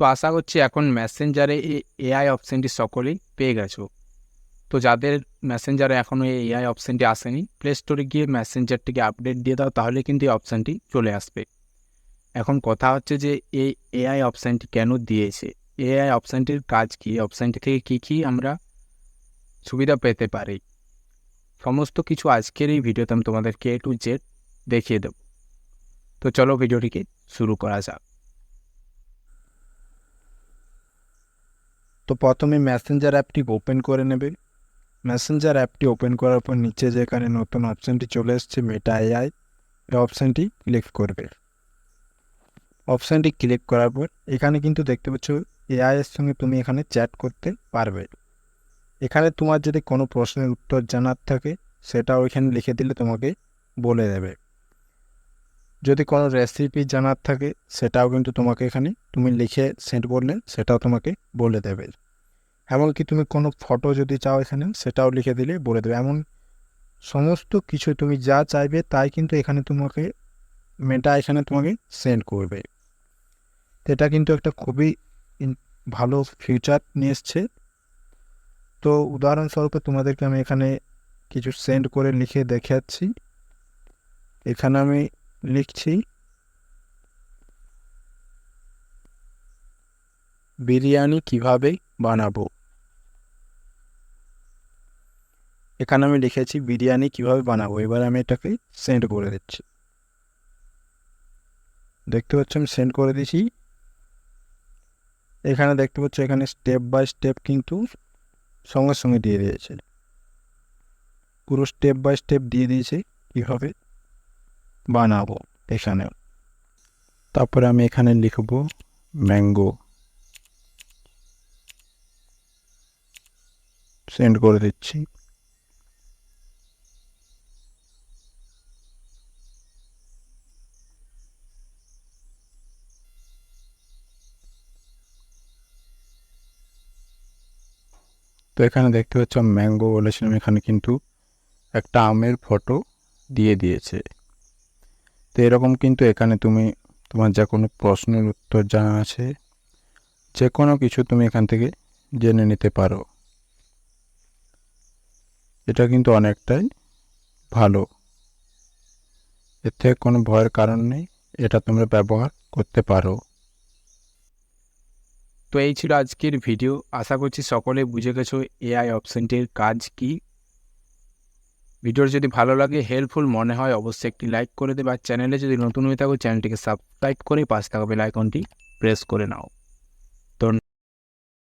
তো আশা করছি এখন মেসেঞ্জারে এআই অপশানটি সকলেই পেয়ে গেছো। তো যাদের মেসেঞ্জারে এখনও এই এআই অপশানটি আসেনি প্লে স্টোরে গিয়ে মেসেঞ্জারটিকে আপডেট দিয়ে দাও, তাহলে কিন্তু এই অপশানটি চলে আসবে। এখন কথা হচ্ছে যে এই এআই অপশানটি কেন দিয়েছে? এআই অপশানটির কাজ কী? অপশানটি থেকে কী কী আমরা সুবিধা পেতে পারি? সমস্ত কিছু আজকের এই ভিডিওতে আমি তোমাদেরকে এ টু জেড দেখিয়ে দেব। তো চলো ভিডিওটিকে শুরু করা যাক। তো প্রথমে মেসেঞ্জার অ্যাপটি ওপেন করে নেবে। মেসেঞ্জার অ্যাপটি ওপেন করার পর নিচে যেখানে নতুন অপশানটি চলে এসছে মেটা এআই এই অপশানটি ক্লিক করবে। অপশানটি ক্লিক করার পর এখানে কিন্তু দেখতে পাচ্ছ এআই এর সঙ্গে তুমি এখানে চ্যাট করতে পারবে। এখানে তোমার যদি কোনো প্রশ্নের উত্তর জানার থাকে সেটাও এখানে লিখে দিলে তোমাকে বলে দেবে। যদি কোনো রেসিপি জানার থাকে, সেটাও কিন্তু তোমাকে এখানে তুমি লিখে সেন্ড করলে, সেটাও তোমাকে বলে দেবে। এমনকি তুমি কোনো ফটো যদি চাও এখানে, সেটাও লিখে দিলে বলে দেবে। এমন সমস্ত কিছু তুমি যা চাইবে, তাই কিন্তু এখানে তোমাকে, মেটা এখানে তোমাকে সেন্ড করবে। এটা কিন্তু একটা খুবই ভালো ফিউচার নিয়ে এসছে। তো উদাহরণস্বরূপ তোমাদেরকে আমি এখানে কিছু সেন্ড করে লিখে দেখাচ্ছি। এখানে আমি লিখছি। বিরিয়ানি কীভাবে বানাবো? এখানে আমি লিখেছি বিরিয়ানি কীভাবে বানাবো। এবার আমি এটাকে সেন্ড করে দিচ্ছি। দেখতে পাচ্ছ, আমি সেন্ড করে দিয়েছি। এখানে দেখতে পাচ্ছ, এখানে স্টেপ বাই স্টেপ কিন্তু সঙ্গে সঙ্গে দিয়ে দিয়েছে। পুরো স্টেপ বাই স্টেপ দিয়ে দিয়েছে কীভাবে। বানাবো এখানে। তারপরে আমি এখানে লিখব ম্যাঙ্গো। সেন্ড করে দিচ্ছি। তো এখানে দেখতে পাচ্ছ ম্যাঙ্গো বলেছিলাম এখানে কিন্তু একটা আমের ফটো দিয়ে দিয়েছে। তো এরকম কিন্তু এখানে তুমি তোমার যে কোনো প্রশ্নের উত্তর জানা আছে, যে কোনো কিছু তুমি এখান থেকে জেনে নিতে পারো। এটা কিন্তু অনেকটাই ভালো। এর থেকে কোনো ভয়ের কারণ নেই, এটা তোমরা ব্যবহার করতে পারো। তো এই ছিল আজকের ভিডিও। আশা করছি সকলে বুঝে গেছো এআই অপশানটির কাজ কি? ভিডিওর যদি ভালো লাগে হেল্পফুল মনে হয়, অবশ্যই একটি লাইক করে দেবে। আর চ্যানেলে যদি নতুন হয়ে থাকো চ্যানেলটিকে সাবস্ক্রাইব করে পাশে থাকা বেল আইকনটি প্রেস করে নাও।